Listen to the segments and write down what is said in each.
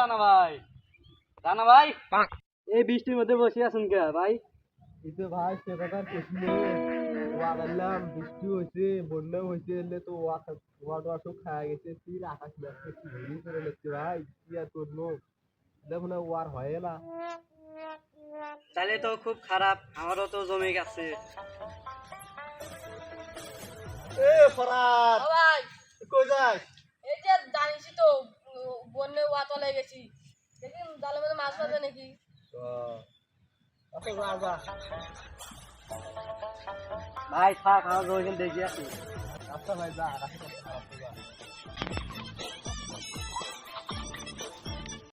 রানা ভাই রানা ভাই এই বৃষ্টির মধ্যে বসে আছেন কে ভাই? এই তো ভাই সে বৃষ্টি হয়েছে বন্যা হয়েছে এলে তো ওয়া ওয়া টোয়া সব খাওয়া গেছে। তীর আকাশ লাগছে কি করে লাগছে ভাই? কি আর করব? দেখো না ওয়ার হয় না। তাহলে তো খুব খারাপ আমারও তো জমে গেছে এ ফরাত! কই যাস? উম, ওয়া তলে গেছি। দেখি জালের মধ্যে মাছ পাবে নাকি? আচ্ছা ভাই থাক আমার ওইখানে দেখি আছি আচ্ছা ভাই যা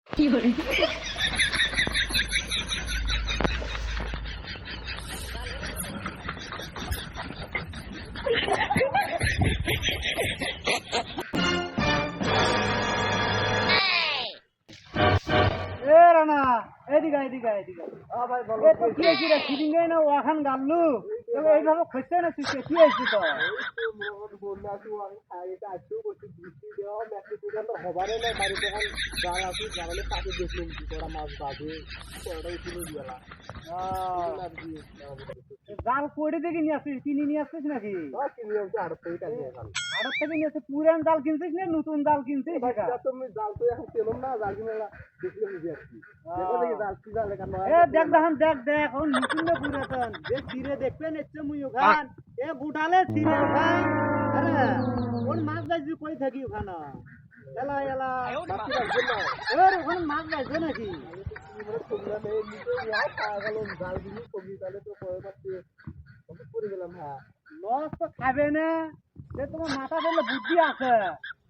কি কত এদিকে এদিকে এদিকে আ ভাই বলো এ কি? হয়েছে সিডিং না ওখান গাল্লু? এইভাবে খসছে না তুই কি হয়েছে তো না এখন জাল কইরে দেখে নিয়ে কিনে আসছিস নাকি আর কি নিয়ম তো আর পেয়ে টানি এখন আর থেকে জাল কিনছিস না, নতুন জাল কিনছিস তুমি জাল তো এখন পেলাম না জাল কিনে আসছি দেখো, দেখি এখানে দেখ, ও নতুন না পুরাতন। যে সিরে দেখবেন এসছে মুই এ বুটালে চিরে ওখান আরে, কোন মাছ গাইছি কই থাকি ওখানে? এলা এলা বাকি কোন মাছ গাইছে নাকি দিলি কবি তাহলে তো পাচ্ছি পড়ে গেলাম লস তো খাবে না। যে তোমার মাথা বললে বুদ্ধি আছে।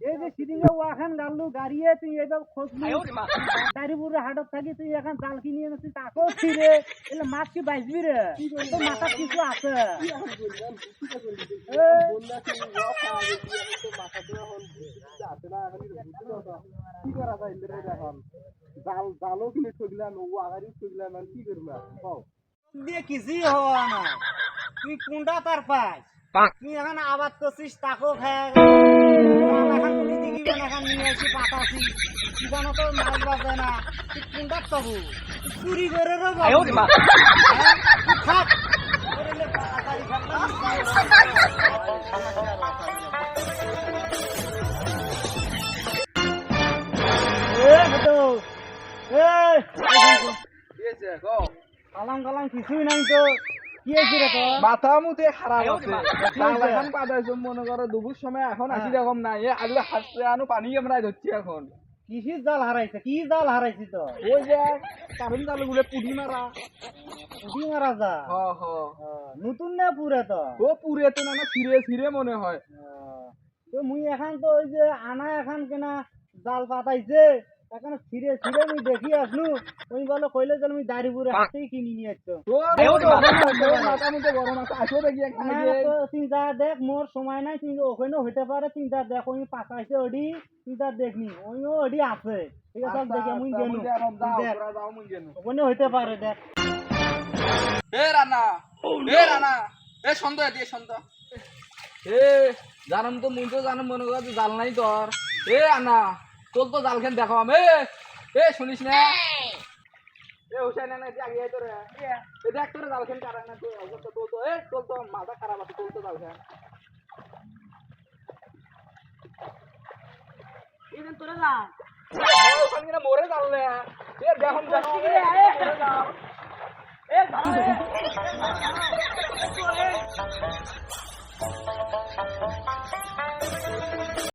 এই যে সিডিংয়ে ওখান গাল্লু গাড়িয়ে তুই এইভাবে খোঁজলি গাড়িপুরে হাটত থাকি তুই এখন জাল কিনে এনেছিস তাকেও ছিঁড়ে। এলে মাছ কি বাইসবি রে? তোর মাথা কিছু আছে। কি এখন এখন এখন করা যায় এখন জাল জালও কিনে ঠকলাম ও আগারই ঠকলাম আর কি করব এখন কও দিয়ে কিছুই হওয়া না তুই কোনটা তার পাস। তুই এখন আবাদ করছিস তাকেও খায় এখন আসি পাতাছি ঠিকানা তো মাছ বাজে না। তুই কোনটা পাবো তুই চুরি করে হ্যাঁ? কালাম কালাম কিছুই নাই তো। মাথা মুতে খারাপ আছে পাঠাইছো মনে করো দুপুর সময় এখন আসি রকম নাই। আলু হাসতে আনো পানি আমরা ধরছি এখন। কিসির জাল হারাইছে কি জাল হারাইছি তো ওই যে কারণ জালগুলো পুড়ি মারা পুঁটি মারা যা হ হ। নতুন না পুরে তো ও পুরে তো না না ফিরে ফিরে মনে হয়। তো মুই এখন তো ওই যে আনা এখন কেনা জাল পাতাইছে। এখন ফিরে ফিরে মুই দেখি আসলু। তুমি বলো কইলে যে আমি দাড়িপুরে হাতেই কিনি নিয়ে আসছো তো। দেখো যা। মোর সময় নাই ওখানে হইতে পারে যা দেখ ওই ওডি যা দেখনি ওডি আছে। ঠিক আছে দেখে মুই গেলু ওখানে হইতে পারে দেখ। এ রানা। এ রানা। এ সন্ত দিয়ে সন্ত এ জানাম তো মুই তো জানাম মনে কর জাল নাই তোর। এ আনা তোর তো জাল খেন দেখো আমি। এ, শুনিস না? এ হুসাইন না এটা আগে তোরে। এ দেখ তোরে জাল খেন কারা না তুই অবস্থা তোর তো এ তোর তো মাথা খারাপ আছে তোর তো জাল খেন এখানে তোরা যা ওখানে কিনা মরে জাল লে এ দেখো এ